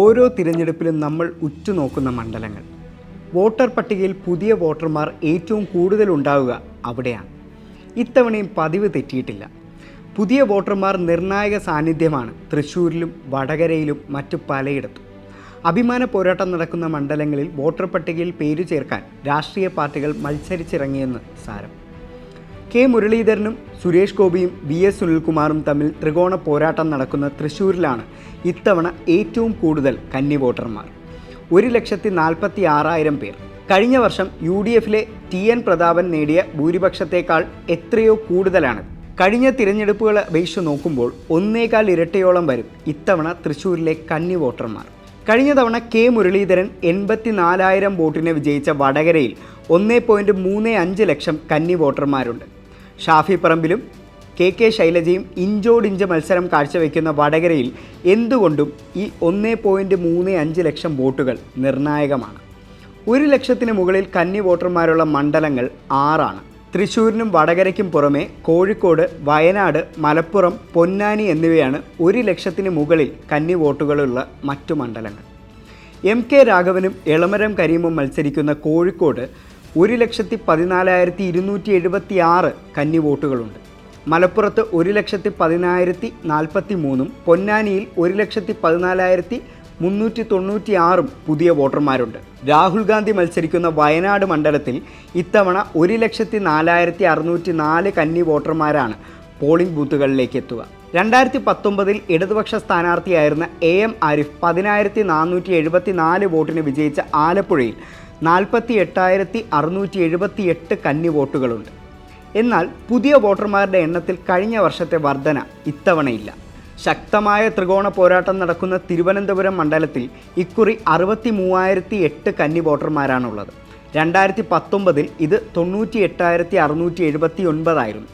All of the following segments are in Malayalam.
ഓരോ തിരഞ്ഞെടുപ്പിലും നമ്മൾ ഉറ്റുനോക്കുന്ന മണ്ഡലങ്ങൾ. വോട്ടർ പട്ടികയിൽ പുതിയ വോട്ടർമാർ ഏറ്റവും കൂടുതൽ ഉണ്ടാവുക അവിടെയാണ്. ഇത്തവണയും പതിവ് തെറ്റിയിട്ടില്ല. പുതിയ വോട്ടർമാർ നിർണായക സാന്നിധ്യമാണ് തൃശ്ശൂരിലും വടകരയിലും മറ്റു പലയിടത്തും. അഭിമാന പോരാട്ടം നടക്കുന്ന മണ്ഡലങ്ങളിൽ വോട്ടർ പട്ടികയിൽ പേരു ചേർക്കാൻ രാഷ്ട്രീയ പാർട്ടികൾ മത്സരിച്ചിറങ്ങിയെന്ന് സാരം. കെ മുരളീധരനും സുരേഷ് ഗോപിയും വി എസ് സുനിൽകുമാറും തമ്മിൽ ത്രികോണ പോരാട്ടം നടക്കുന്ന തൃശ്ശൂരിലാണ് ഇത്തവണ ഏറ്റവും കൂടുതൽ കന്നി വോട്ടർമാർ. ഒരു ലക്ഷത്തി നാൽപ്പത്തി ആറായിരം പേർ. കഴിഞ്ഞ വർഷം യു ഡി എഫിലെ ടി എൻ പ്രതാപൻ നേടിയ ഭൂരിപക്ഷത്തേക്കാൾ എത്രയോ കൂടുതലാണ് കഴിഞ്ഞ തിരഞ്ഞെടുപ്പുകളെ അപേക്ഷിച്ച് നോക്കുമ്പോൾ ഒന്നേകാൽ ഇരട്ടയോളം വരും ഇത്തവണ തൃശ്ശൂരിലെ കന്നി വോട്ടർമാർ. കഴിഞ്ഞ തവണ കെ മുരളീധരൻ എൺപത്തിനാലായിരം വോട്ടിന് വിജയിച്ച വടകരയിൽ ഒന്നേ പോയിന്റ് മൂന്ന് അഞ്ച് ലക്ഷം കന്നി വോട്ടർമാരുണ്ട്. ഷാഫി പറമ്പിലും കെ കെ ശൈലജയും ഇഞ്ചോടിഞ്ച് മത്സരം കാഴ്ചവെക്കുന്ന വടകരയിൽ എന്തുകൊണ്ടും ഈ ഒന്നേ പോയിന്റ് മൂന്ന് അഞ്ച് ലക്ഷം വോട്ടുകൾ നിർണായകമാണ്. ഒരു ലക്ഷത്തിന് മുകളിൽ കന്നി വോട്ടർമാരുള്ള മണ്ഡലങ്ങൾ ആറാണ്. തൃശ്ശൂരിനും വടകരയ്ക്കും പുറമെ കോഴിക്കോട് വയനാട് മലപ്പുറം പൊന്നാനി എന്നിവയാണ് ഒരു ലക്ഷത്തിന് മുകളിൽ കന്നി വോട്ടുകളുള്ള മറ്റു മണ്ഡലങ്ങൾ. എം കെ രാഘവനും എളമരം കരീമും മത്സരിക്കുന്ന കോഴിക്കോട് ഒരു ലക്ഷത്തി പതിനാലായിരത്തി ഇരുന്നൂറ്റി എഴുപത്തി ആറ് കന്നി വോട്ടുകളുണ്ട്. മലപ്പുറത്ത് ഒരു ലക്ഷത്തി പതിനായിരത്തി നാൽപ്പത്തി മൂന്നും പൊന്നാനിയിൽ ഒരു ലക്ഷത്തി പതിനാലായിരത്തി മുന്നൂറ്റി തൊണ്ണൂറ്റി ആറും പുതിയ വോട്ടർമാരുണ്ട്. രാഹുൽ ഗാന്ധി മത്സരിക്കുന്ന വയനാട് മണ്ഡലത്തിൽ ഇത്തവണ ഒരു ലക്ഷത്തി നാലായിരത്തി അറുന്നൂറ്റി നാല് കന്നി വോട്ടർമാരാണ് പോളിംഗ് ബൂത്തുകളിലേക്ക് എത്തുക. രണ്ടായിരത്തി പത്തൊമ്പതിൽ ഇടതുപക്ഷ സ്ഥാനാർത്ഥിയായിരുന്ന എ എം ആരിഫ് പതിനായിരത്തി നാനൂറ്റി എഴുപത്തി നാല് വോട്ടിന് വിജയിച്ച ആലപ്പുഴയിൽ നാൽപ്പത്തി എട്ടായിരത്തി അറുന്നൂറ്റി എഴുപത്തി എട്ട് കന്നി വോട്ടുകളുണ്ട്. എന്നാൽ പുതിയ വോട്ടർമാരുടെ എണ്ണത്തിൽ കഴിഞ്ഞ വർഷത്തെ വർധന ഇത്തവണയില്ല. ശക്തമായ ത്രികോണ പോരാട്ടം നടക്കുന്ന തിരുവനന്തപുരം മണ്ഡലത്തിൽ ഇക്കുറി അറുപത്തി മൂവായിരത്തി എട്ട് കന്നി വോട്ടർമാരാണുള്ളത്. രണ്ടായിരത്തി പത്തൊമ്പതിൽ ഇത് തൊണ്ണൂറ്റി എട്ടായിരത്തി അറുന്നൂറ്റി എഴുപത്തി ഒൻപതായിരുന്നു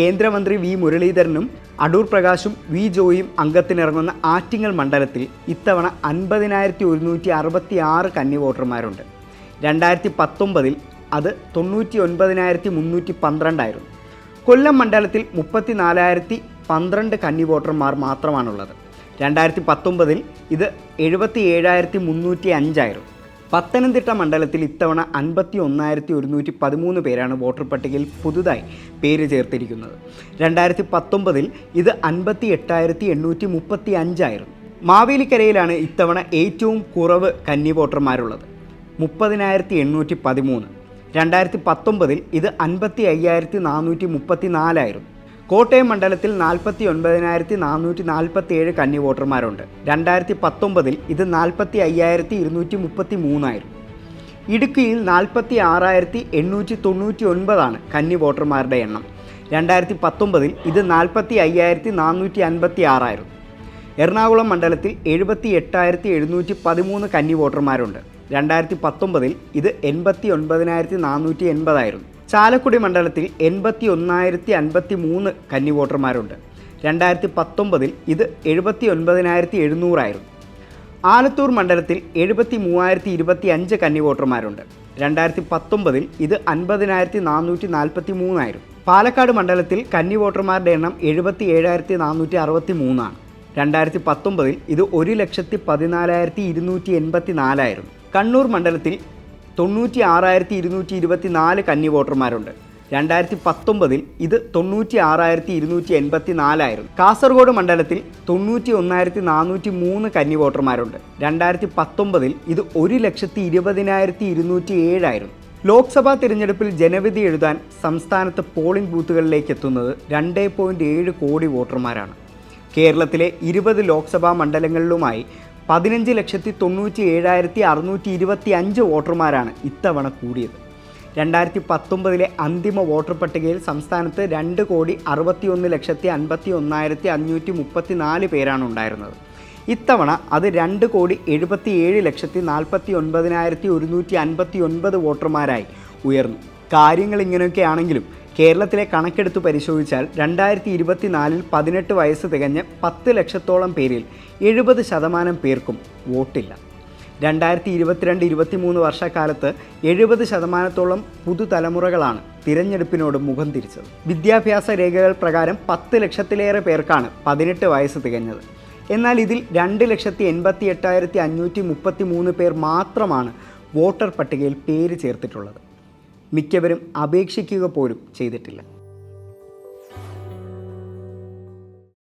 കേന്ദ്രമന്ത്രി വി മുരളീധരനും അടൂർ പ്രകാശും വി ജോയും അംഗത്തിനിറങ്ങുന്ന ആറ്റിങ്ങൽ മണ്ഡലത്തിൽ ഇത്തവണ അൻപതിനായിരത്തി ഒരുന്നൂറ്റി അറുപത്തി ആറ് കന്നി വോട്ടർമാരുണ്ട് രണ്ടായിരത്തി പത്തൊമ്പതിൽ അത് തൊണ്ണൂറ്റി ഒൻപതിനായിരത്തി മുന്നൂറ്റി പന്ത്രണ്ടായിരുന്നു. കൊല്ലം മണ്ഡലത്തിൽ മുപ്പത്തി നാലായിരത്തി പന്ത്രണ്ട് കന്നി വോട്ടർമാർ മാത്രമാണുള്ളത്. രണ്ടായിരത്തി പത്തൊമ്പതിൽ ഇത് എഴുപത്തി ഏഴായിരത്തി മുന്നൂറ്റി അഞ്ചായിരുന്നു. പത്തനംതിട്ട മണ്ഡലത്തിൽ ഇത്തവണ അൻപത്തി ഒന്നായിരത്തി ഒരുന്നൂറ്റി പതിമൂന്ന് പേരാണ് വോട്ടർ പട്ടികയിൽ പുതുതായി പേര് ചേർത്തിരിക്കുന്നത്. രണ്ടായിരത്തി പത്തൊമ്പതിൽ ഇത് അൻപത്തി എട്ടായിരത്തി എണ്ണൂറ്റി മുപ്പത്തി അഞ്ചായിരുന്നു മാവേലിക്കരയിലാണ് ഇത്തവണ ഏറ്റവും കുറവ് കന്നി വോട്ടർമാരുള്ളത്. മുപ്പതിനായിരത്തി എണ്ണൂറ്റി പതിമൂന്ന് രണ്ടായിരത്തി പത്തൊമ്പതിൽ ഇത് അൻപത്തി അയ്യായിരത്തി നാനൂറ്റി മുപ്പത്തി നാലായിരുന്നു കോട്ടയം മണ്ഡലത്തിൽ നാൽപ്പത്തി ഒൻപതിനായിരത്തി നാനൂറ്റി നാൽപ്പത്തി ഏഴ് കന്നി വോട്ടർമാരുണ്ട് രണ്ടായിരത്തി പത്തൊമ്പതിൽ ഇത് നാൽപ്പത്തി അയ്യായിരത്തി ഇരുന്നൂറ്റി മുപ്പത്തി മൂന്നായിരുന്നു ഇടുക്കിയിൽ നാൽപ്പത്തി ആറായിരത്തി എണ്ണൂറ്റി തൊണ്ണൂറ്റി ഒൻപതാണ് കന്നി വോട്ടർമാരുടെ എണ്ണം. രണ്ടായിരത്തി പത്തൊമ്പതിൽ ഇത് നാൽപ്പത്തി അയ്യായിരത്തി നാനൂറ്റി അൻപത്തി ആറായിരുന്നു എറണാകുളം മണ്ഡലത്തിൽ എഴുപത്തി എട്ടായിരത്തി എഴുന്നൂറ്റി പതിമൂന്ന് കന്നി വോട്ടർമാരുണ്ട് രണ്ടായിരത്തി പത്തൊമ്പതിൽ ഇത് എൺപത്തി ഒൻപതിനായിരത്തി നാനൂറ്റി എൺപതായിരുന്നു ചാലക്കുടി മണ്ഡലത്തിൽ എൺപത്തി ഒന്നായിരത്തി അൻപത്തി മൂന്ന് കന്നി വോട്ടർമാരുണ്ട്. രണ്ടായിരത്തി പത്തൊമ്പതിൽ ഇത് എഴുപത്തി ഒൻപതിനായിരത്തി എഴുന്നൂറായിരുന്നു ആലത്തൂർ മണ്ഡലത്തിൽ എഴുപത്തി മൂവായിരത്തി ഇരുപത്തി അഞ്ച് കന്നി വോട്ടർമാരുണ്ട്. രണ്ടായിരത്തി പത്തൊമ്പതിൽ ഇത് അൻപതിനായിരത്തി നാനൂറ്റി നാൽപ്പത്തി മൂന്നായിരുന്നു പാലക്കാട് മണ്ഡലത്തിൽ കന്നി വോട്ടർമാരുടെ എണ്ണം എഴുപത്തി ഏഴായിരത്തി നാനൂറ്റി അറുപത്തി മൂന്നാണ് രണ്ടായിരത്തി പത്തൊമ്പതിൽ ഇത് ഒരു ലക്ഷത്തി പതിനാലായിരത്തി ഇരുന്നൂറ്റി എൺപത്തി നാലായിരുന്നു കണ്ണൂർ മണ്ഡലത്തിൽ തൊണ്ണൂറ്റി ആറായിരത്തി ഇരുന്നൂറ്റി ഇരുപത്തി നാല് കന്നി വോട്ടർമാരുണ്ട്. രണ്ടായിരത്തി പത്തൊമ്പതിൽ ഇത് തൊണ്ണൂറ്റി ആറായിരത്തി ഇരുന്നൂറ്റി എൺപത്തി നാലായിരുന്നു കാസർഗോഡ് മണ്ഡലത്തിൽ തൊണ്ണൂറ്റി ഒന്നായിരത്തി നാനൂറ്റി മൂന്ന് കന്നി വോട്ടർമാരുണ്ട്. രണ്ടായിരത്തി പത്തൊമ്പതിൽ ഇത് ഒരു ലക്ഷത്തി ഇരുപതിനായിരത്തി ഇരുന്നൂറ്റി ഏഴായിരുന്നു ലോക്സഭാ തിരഞ്ഞെടുപ്പിൽ ജനവിധി എഴുതാൻ സംസ്ഥാനത്ത് പോളിംഗ് ബൂത്തുകളിലേക്ക് എത്തുന്നത് രണ്ട് പോയിന്റ് ഏഴ് കോടി വോട്ടർമാരാണ്. കേരളത്തിലെ ഇരുപത് ലോക്സഭാ മണ്ഡലങ്ങളിലുമായി പതിനഞ്ച് ലക്ഷത്തി തൊണ്ണൂറ്റി ഏഴായിരത്തി അറുന്നൂറ്റി ഇരുപത്തി അഞ്ച് വോട്ടർമാരാണ് ഇത്തവണ കൂടിയത്. രണ്ടായിരത്തി പത്തൊമ്പതിലെ അന്തിമ വോട്ടർ പട്ടികയിൽ സംസ്ഥാനത്ത് രണ്ട് കോടി അറുപത്തി ഒന്ന് ലക്ഷത്തി അൻപത്തി ഒന്നായിരത്തി അഞ്ഞൂറ്റി മുപ്പത്തി നാല് പേരാണ് ഉണ്ടായിരുന്നത്. ഇത്തവണ അത് രണ്ട് കോടി എഴുപത്തി ഏഴ് ലക്ഷത്തി നാൽപ്പത്തി ഒൻപതിനായിരത്തി ഒരുന്നൂറ്റി അൻപത്തി ഒൻപത് വോട്ടർമാരായി ഉയർന്നു. കാര്യങ്ങൾ ഇങ്ങനെയൊക്കെ ആണെങ്കിലും കേരളത്തിലെ കണക്കെടുത്ത് പരിശോധിച്ചാൽ രണ്ടായിരത്തി ഇരുപത്തിനാലിൽ പതിനെട്ട് വയസ്സ് തികഞ്ഞ് പത്ത് ലക്ഷത്തോളം പേരിൽ എഴുപത് ശതമാനം പേർക്കും വോട്ടില്ല. രണ്ടായിരത്തി ഇരുപത്തിരണ്ട് ഇരുപത്തിമൂന്ന് വർഷക്കാലത്ത് എഴുപത് ശതമാനത്തോളം പുതുതലമുറകളാണ് തിരഞ്ഞെടുപ്പിനോട് മുഖം തിരിച്ചത്. വിദ്യാഭ്യാസ രേഖകൾ പ്രകാരം പത്ത് ലക്ഷത്തിലേറെ പേർക്കാണ് പതിനെട്ട് വയസ്സ് തികഞ്ഞത്. എന്നാൽ ഇതിൽ രണ്ട് ലക്ഷത്തി എൺപത്തി എട്ടായിരത്തി അഞ്ഞൂറ്റി മുപ്പത്തി മൂന്ന് പേർ മാത്രമാണ് വോട്ടർ പട്ടികയിൽ പേര് ചേർത്തിട്ടുള്ളത്. മിക്കവരും അപേക്ഷിക്കുക പോലും ചെയ്തിട്ടില്ല.